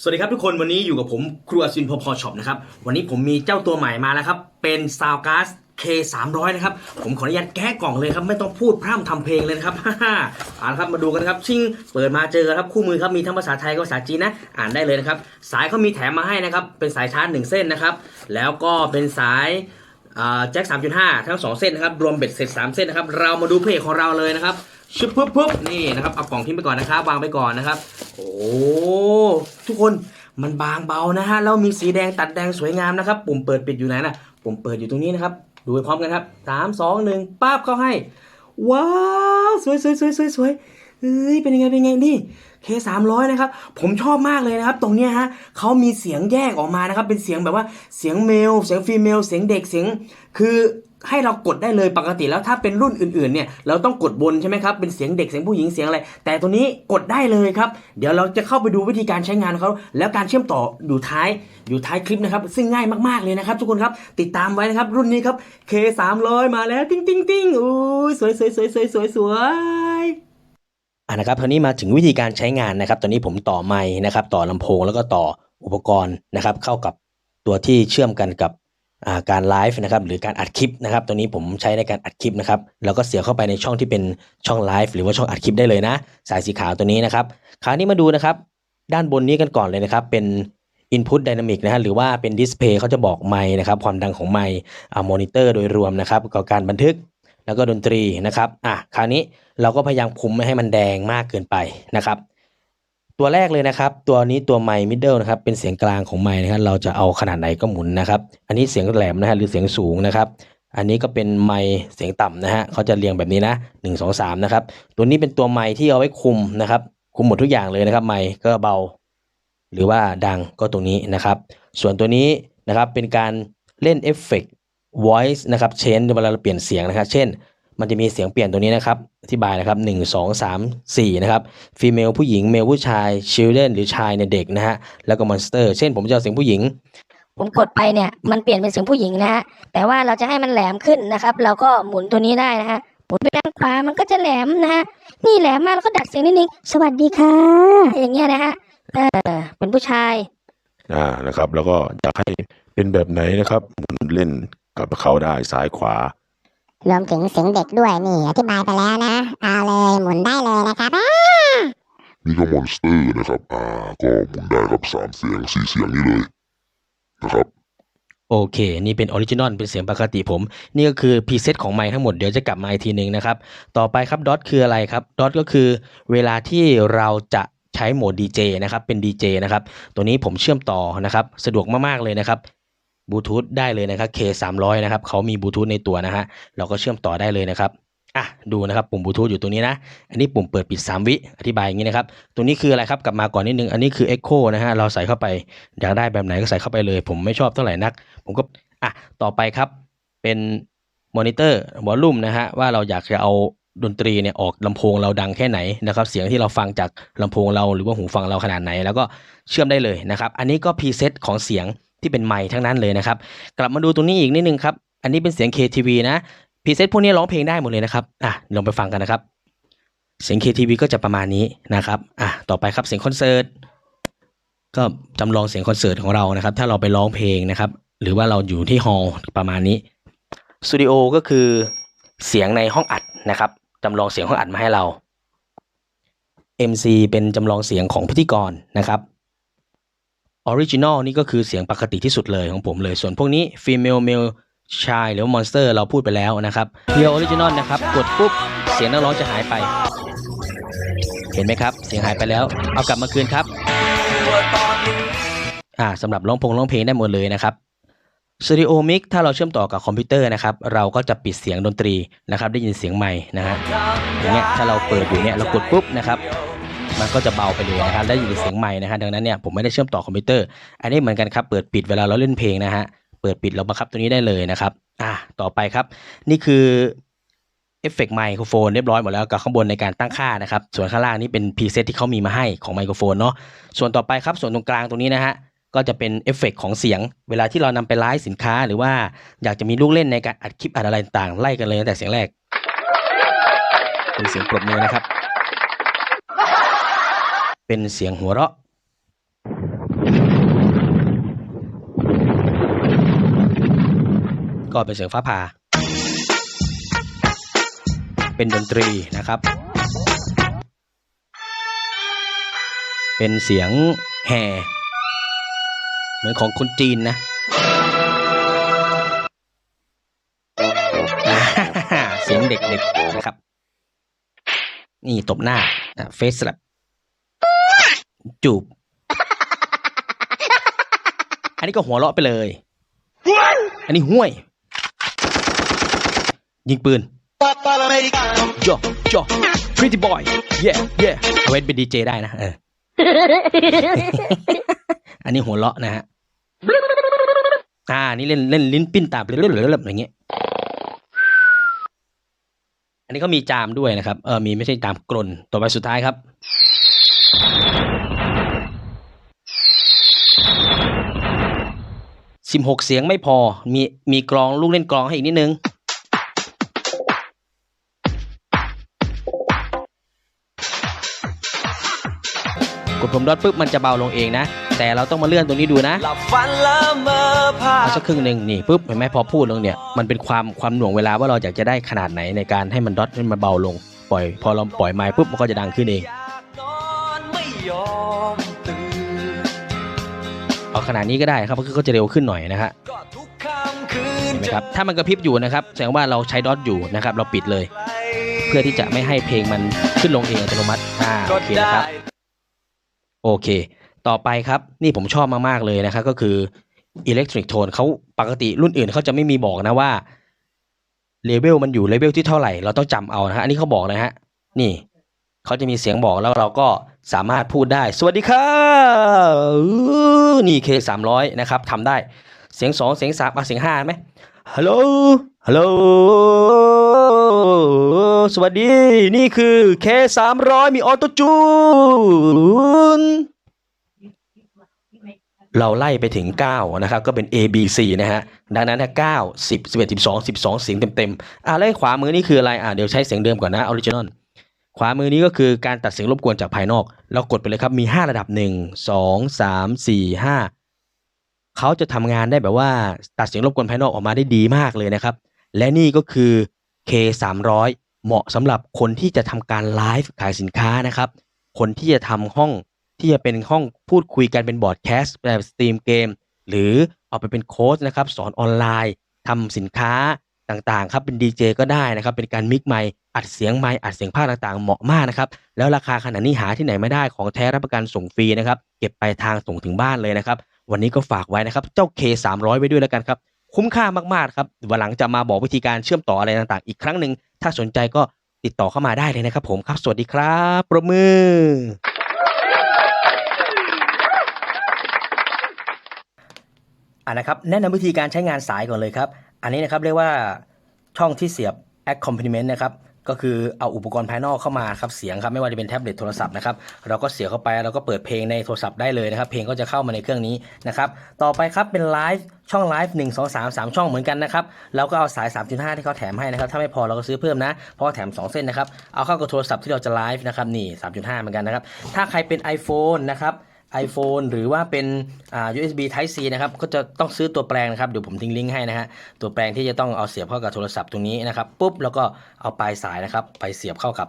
สวัสดีครับทุกคนวันนี้อยู่กับผมครูอสินพอพอช็อปนะครับวันนี้ผมมีเจ้าตัวใหม่มาแล้วครับเป็น s o u n d g a s K 3 0 0 นะครับผมขออนุญาตแก้กล่องเลยครับไม่ต้องพูดพร่ำทำเพลงเลยนะครับฮ่าๆเอาละครับมาดูกันนะครับชิงเปิดมาเจอครับคู่มือครับมีทั้งภาษาไทยกับภาษาจีนนะอ่านได้เลยนะครับสายเขามีแถมมาให้นะครับเป็นสายชาร์จหนึ่งเส้นนะครับแล้วก็เป็นสายอ่าแจ็ค3.5 ทั้ง 2 เส้นนะครับรวมเบ็ดเสร็จ3เส้นนะครับเรามาดูเพลงของเราเลยนะครับ ชึบปุ๊บปุ๊บนี่นะครับเอากล่องทิ้งไปก่อนนะครับวางไปก่อนนะครับ โอ้ทุกคนมันบางเบานะฮะแล้วมีสีแดงตัดแดงสวยงามนะครับ ปุ่มเปิดปิดอยู่ไหนนะปุ่มเปิดอยู่ตรงนี้นะครับ ดูไปพร้อมกันครับสามสองหนึ่งป้าบเข้าให้ ว้าวสวยสวยสวยสวยสวยเอ้ยเป็นยังไงเป็นยังไงนี่เคสามร้อยนะครับ ผมชอบมากเลยนะครับ ตรงเนี้ยฮะเขามีเสียงแยกออกมานะครับ เป็นเสียงแบบว่าเสียงเมล เสียงฟีเมล เสียงเด็กเสียง คือ ให้เรากดได้เลยปกติแล้วถ้าเป็นรุ่นอื่นๆเนี่ยเราต้องกดบนใช่ไหมครับเป็นเสียงเด็กเสียงผู้หญิงเสียงอะไร แต่ตัวนี้กดได้เลยครับ เดี๋ยวเราจะเข้าไปดูวิธีการใช้งานของเขาแล้วการเชื่อมต่ออยู่ท้ายอยู่ท้ายคลิปนะครับซึ่งง่ายมากๆเลยนะครับ ทุกคนครับติดตามไว้นะครับรุ่นนี้ครับ K 3 0 0มาแล้วติ้งติ้งติ้งอุ้ยสวยสวยสวยสวยสวยสวยอ่านะครับคราวนี้มาถึงวิธีการใช้งานนะครับตอนนี้ผมต่อไมค์นะครับต่อลำโพงแล้วก็ต่ออุปกรณ์นะครับเข้ากับตัวที่เชื่อมกันกับ การไลฟ์นะครับหรือการอัดคลิปนะครับตัวนี้ผมใช้ในการอัดคลิปนะครับแล้วก็เสียบเข้าไปในช่องที่เป็นช่องไลฟ์หรือว่าช่องอัดคลิปได้เลยนะ สายสีขาวตัวนี้นะครับคราวนี้มาดูนะครับ ด้านบนนี้กันก่อนเลยนะครับ เป็น Input Dynamic นะฮะหรือว่าเป็น Display เขาจะบอกไมค์นะครับความดังของไมค์อ่ามอนิเตอร์โดยรวมนะครับกับการบันทึกแล้วก็ดนตรีนะครับอะคราวนี้เราก็พยายามคุมไม่ให้มันแดงมากเกินไปนะครับ ตัวแรกเลยนะครับ ตัวนี้ตัวไมค์มิดเดิลนะครับเป็นเสียงกลางของไมค์นะครับเราจะเอาขนาดไหนก็หมุนนะครับ อันนี้เสียงแหลมนะฮะหรือเสียงสูงนะครับ อันนี้ก็เป็นไมค์เสียงต่ำนะฮะเขาจะเรียงแบบนี้นะหนึ่งสองสามนะครับตัวนี้เป็นตัวไมค์ที่เอาไว้คุมนะครับ คุมหมดทุกอย่างเลยนะครับไมค์ก็เบา หรือว่าดังก็ตรงนี้นะครับ ส่วนตัวนี้นะครับเป็นการเล่นเอฟเฟกต์ voice นะครับ change เวลาเราเปลี่ยนเสียงนะครับ เช่น มันจะมีเสียงเปลี่ยนตัวนี้นะครับ อธิบายนะครับ 1 2 3 4 นะครับ female ผู้หญิง male ผู้ชาย children หรือชายในยเด็กนะฮะ แล้วก็ monster เช่นผมจะเอาเสียงผู้หญิง ผมกดไปเนี่ย มันเปลี่ยนเป็นเสียงผู้หญิงนะฮะ แต่ว่าเราจะให้มันแหลมขึ้นนะครับ เราก็หมุนตัวนี้ได้นะฮะหมุนไปด้านขวา มันก็จะแหลมนะฮะ นี่แหลมมากแล้วก็ดัดเสียงนิดนึง สวัสดีค่ะ อย่างเงี้ยนะฮะ เออ เป็นผู้ชาย อ่า นะครับ แล้วก็อยากให้เป็นแบบไหนนะครับ หมุนเล่นกับเขาได้ซ้ายขวา รวมถึงเสียงเด็กด้วยนี่อธิบายไปแล้วนะเอาเลยหมุนได้เลยนะครับอ่านี่ก็มอนสเตอร์นะครับอ่าก็หมุนได้ครับสามเสียงสี่เสียงนี่เลยนะครับโอเค นี่เป็นออริจินอล เป็นเสียงปกติผม นี่ก็คือพรีเซตของไมค์ทั้งหมด เดี๋ยวจะกลับมาอีกทีหนึ่งนะครับ ต่อไปครับดอทคืออะไรครับ ดอทก็คือเวลาที่เราจะใช้โหมด DJ นะครับ เป็น DJ นะครับ ตัวนี้ผมเชื่อมต่อนะครับ สะดวกมาก ๆ เลยนะครับ บลูทูธได้เลยนะครับ K 3 0 0 นะครับเขามีบลูทูธในตัวนะฮะเราก็เชื่อมต่อได้เลยนะครับอะดูนะครับปุ่มบลูทูธอยู่ตรงนี้นะ อันนี้ปุ่มเปิดปิด 3 วิอธิบายอย่างนี้นะครับ ตัวนี้คืออะไรครับกลับมาก่อนนิดนึง อันนี้คือ Echo นะฮะเราใส่เข้าไปอยากได้แบบไหนก็ใส่เข้าไปเลย ผมไม่ชอบเท่าไหร่นัก ผมก็อะต่อไปครับเป็นมอนิเตอร์วอลลุ่มนะฮะว่าเราอยากจะเอาดนตรีเนี่ยออกลำโพงเราดังแค่ไหนนะครับเสียงที่เราฟังจากลำโพงเราหรือว่าหูฟังเราขนาดไหน แล้วก็เชื่อมได้เลยนะครับ อันนี้ก็พรีเซตของเสียง ที่เป็นไมค์ทั้งนั้นเลยนะครับ กลับมาดูตรงนี้อีกนิดนึงครับ อันนี้เป็นเสียง KTV นะพีเซตพวกนี้ร้องเพลงได้หมดเลยนะครับอะลองไปฟังกันนะครับ เสียง KTV ก็จะประมาณนี้นะครับอะต่อไปครับเสียงคอนเสิร์ตก็จำลองเสียงคอนเสิร์ตของเรานะครับ ถ้าเราไปร้องเพลงนะครับ หรือว่าเราอยู่ที่ฮอลล์ประมาณนี้สตูดิโอก็คือเสียงในห้องอัดนะครับจำลองเสียงห้องอัดมาให้เรา MC เป็นจำลองเสียงของพิธีกรนะครับ ออริจินอลนี่ก็คือเสียงปกติที่สุดเลยของผมเลย ส่วนพวกนี้ female male ชายหรือมอนสเตอร์เราพูดไปแล้วนะครับเพียวออริจินอลนะครับกดปุ๊บเสียงนักร้องจะหายไป เห็นไหมครับ เสียงหายไปแล้ว เอากลับมาคืนครับอ่าสำหรับร้องพงร้องเพลงได้หมดเลยนะครับสตูดิโอมิกถ้าเราเชื่อมต่อกับคอมพิวเตอร์นะครับ เราก็จะปิดเสียงดนตรีนะครับ ได้ยินเสียงใหม่นะฮะอย่างเงี้ยถ้าเราเปิดอยู่เนี่ยเรากดปุ๊บนะครับ มันก็จะเบาไปเลยนะครับได้ยินเสียงใหม่นะฮะดังนั้นเนี่ยผมไม่ได้เชื่อมต่อคอมพิวเตอร์ อันนี้เหมือนกันครับเปิดปิดเวลาเราเล่นเพลงนะฮะเปิดปิดเราบังคับตัวนี้ได้เลยนะครับอ่าต่อไปครับ นี่คือเอฟเฟกต์ไมโครโฟนเรียบร้อยหมดแล้วกับข้างบนในการตั้งค่านะครับ ส่วนข้างล่างนี่เป็นพรีเซตที่เขามีมาให้ของไมโครโฟนเนาะส่วนต่อไปครับส่วนตรงกลางตรงนี้นะฮะก็จะเป็นเอฟเฟกต์ของเสียง เวลาที่เรานำไปไลฟ์สินค้า หรือว่าอยากจะมีลูกเล่นในการอัดคลิปอัดอะไรต่างๆไล่กันเลยตั้งแต่เสียงแรกเป็นเสียงปรบมือนะครับ เป็นเสียงหัวเราะ ก็เป็นเสียงฟ้าผ่า เป็นดนตรีนะครับ เป็นเสียงแห่เหมือนของคนจีนนะเสียงเด็กๆนะครับ นี่ตบหน้าเฟซแลบ จูบ อันนี้ก็หัวเราะไปเลย อันนี้ห้วย ยิงปืนจ่อจ่อ pretty boy yeah yeah เอาไว้เป็นดีเจได้นะเอออันนี้หัวเราะนะฮะ อ่า นี่เล่นเล่นลิ้นปิ้นตาเรื่อยๆอย่างเงี้ย อันนี้ก็มีจามด้วยนะครับ เออ มีไม่ใช่จามกลน ต่อไปสุดท้ายครับ สิบหกเสียงไม่พอ มีมีกลองลูกเล่นกลองให้อีกนิดนึง กดผมดอทปุ๊บมันจะเบาลงเองนะ แต่เราต้องมาเลื่อนตรงนี้ดูนะหลับฝันละเมอภาพเอาสักครึ่งหนึ่งนี่ปุ๊บเห็นไหมพอพูดลงเนี่ย มันเป็นความความหน่วงเวลาว่าเราอยากจะได้ขนาดไหนในการให้มันดอทให้มันเบาลง ปล่อย พอเราปล่อยไม้ปุ๊บมันก็จะดังขึ้นเอง ขนาดนี้ก็ได้ครับก็คือก็จะเร็วขึ้นหน่อยนะฮะก็ทุกค่ำคืนเห็นไหมครับถ้ามันกระพริบอยู่นะครับแสดงว่าเราใช้ดอทอยู่นะครับเราปิดเลย เพื่อที่จะไม่ให้เพลงมันขึ้นลงเองอัตโนมัติอ่าโอเคนะครับโอเค ต่อไปครับนี่ผมชอบมากๆเลยนะครับก็คือ Electric Tone เขาปกติรุ่นอื่นเขาจะไม่มีบอกนะว่าเลเวลมันอยู่เลเวลที่เท่าไหร่เราต้องจำเอานะฮะอันนี้เขาบอกนะฮะนี่ เขาจะมีเสียงบอกแล้วเราก็สามารถพูดได้ สวัสดีครับนี่เคสามร้อยนะครับทำได้เสียงสองเสียงสามเสียงห้าไหมฮัลโหลฮัลโหลสวัสดี นี่คือเคสามร้อยมีออโตจูนเราไล่ไปถึง 9 นะครับ ก็เป็น A B C นะฮะ ดังนั้นถ้า9 10 11 12 12 เสียงเต็มๆอะแล้วขวามือนี่คืออะไร อะ เดี๋ยวใช้เสียงเดิมก่อนนะออริจินอล ขวามือนี้ก็คือการตัดเสียงรบกวนจากภายนอก เรากดไปเลยครับมี 5 ระดับ 1 2 3 4 5เขาจะทำงานได้แบบว่าตัดเสียงรบกวนภายนอกออกมาได้ดีมากเลยนะครับ และนี่ก็คือ K 3 0 0 เหมาะสำหรับคนที่จะทำการไลฟ์ขายสินค้านะครับ คนที่จะทำห้องที่จะเป็นห้องพูดคุยกันเป็นบอร์ดแคสต์แบบสตรีมเกมหรือเอาไปเป็นโค้ชนะครับ สอนออนไลน์ทำสินค้า ต่างๆครับเป็นดีเจก็ได้นะครับเป็นการมิกไมค์อัดเสียงไมค์อัดเสียงภาคต่างๆ เหมาะมากนะครับแล้วราคาขนาดนี้หาที่ไหนไม่ได้ของแท้รับประกันส่งฟรีนะครับเก็บไปทางส่งถึงบ้านเลยนะครับวันนี้ก็ฝากไว้นะครับเจ้า K 3 0 0 ไว้ด้วยแล้วกันครับคุ้มค่ามากๆครับวันหลังจะมาบอกวิธีการเชื่อมต่ออะไรต่างๆ อีกครั้งหนึ่งถ้าสนใจก็ติดต่อเข้ามาได้เลยนะครับ ผมครับ สวัสดีครับปรบมือ อ่านะครับ แนะนำวิธีการใช้งานสายก่อนเลยครับ อันนี้นะครับเรียกว่าช่องที่เสียบ accompaniment นะครับก็คือเอาอุปกรณ์ภายนอกเข้ามาครับเสียงครับไม่ว่าจะเป็นแท็บเล็ตโทรศัพท์นะครับเราก็เสียบเข้าไปเราก็เปิดเพลงในโทรศัพท์ได้เลยนะครับ เพลงก็จะเข้ามาในเครื่องนี้นะครับต่อไปครับเป็นไลฟ์ช่องไลฟ์1 2 3 3ช่องเหมือนกันนะครับเราก็เอาสาย 3.5 ที่เขาแถมให้นะครับถ้าไม่พอเราก็ซื้อเพิ่มนะเพราะแถม 2 เส้นนะครับเอาเข้ากับโทรศัพท์ที่เราจะไลฟ์นะครับนี่ 3.5 เหมือนกันนะครับถ้าใครเป็น iPhone นะครับ iPhone หรือว่าเป็นอ่า USB Type C นะครับ ก็จะต้องซื้อตัวแปลงนะครับ เดี๋ยวผมทิ้งลิงก์ให้นะฮะ ตัวแปลงที่จะต้องเอาเสียบเข้ากับโทรศัพท์ตรงนี้นะครับ ปุ๊บ แล้วก็เอาปลายสายนะครับ ไปเสียบเข้ากับ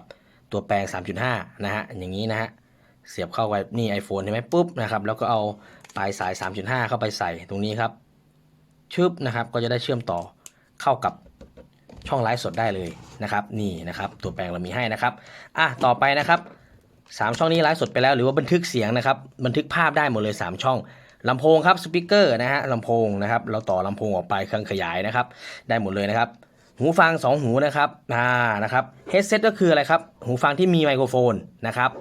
ตัวแปลง 3.5 นะฮะ อย่างนี้นะฮะ เสียบเข้าไปนี่ iPhone ใช่ไหมปุ๊บนะครับ แล้วก็เอาปลายสาย 3.5 เข้าไปใส่ตรงนี้ครับ ชึบนะครับ ก็จะได้เชื่อมต่อเข้ากับช่องไลฟ์สดได้เลยนะครับ นี่นะครับ ตัวแปลงเรามีให้นะครับ อะ ต่อไปนะครับ สามช่องนี้ไลฟ์สดไปแล้ว หรือว่าบันทึกเสียงนะครับ บันทึกภาพได้หมดเลย 3 ช่องลำโพงครับสปีกเกอร์นะฮะลำโพงนะครับ เราต่อลำโพงออกไปเครื่องขยายนะครับ ได้หมดเลยนะครับ หูฟัง 2 หูนะครับอ่านะครับเฮดเซตก็คืออะไรครับ หูฟังที่มีไมโครโฟนนะครับ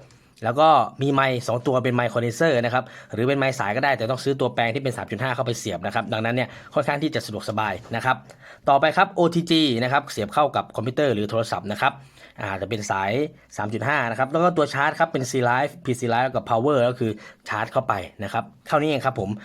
แล้วก็มีไมค์สองตัวเป็นไมค์คอนเดนเซอร์นะครับหรือเป็นไมค์สายก็ได้แต่ต้องซื้อตัวแปลงที่เป็น 3.5 เข้าไปเสียบนะครับ ดังนั้นเนี่ยค่อนข้างที่จะสะดวกสบายนะครับ ต่อไปครับ OTG นะครับเสียบเข้ากับคอมพิวเตอร์หรือโทรศัพท์นะครับ อ่าจะเป็นสาย 3.5 นะครับ แล้วก็ตัวชาร์จครับเป็น C Live PC Live กับ Power ก็คือชาร์จเข้าไปนะครับเท่านี้เองครับผม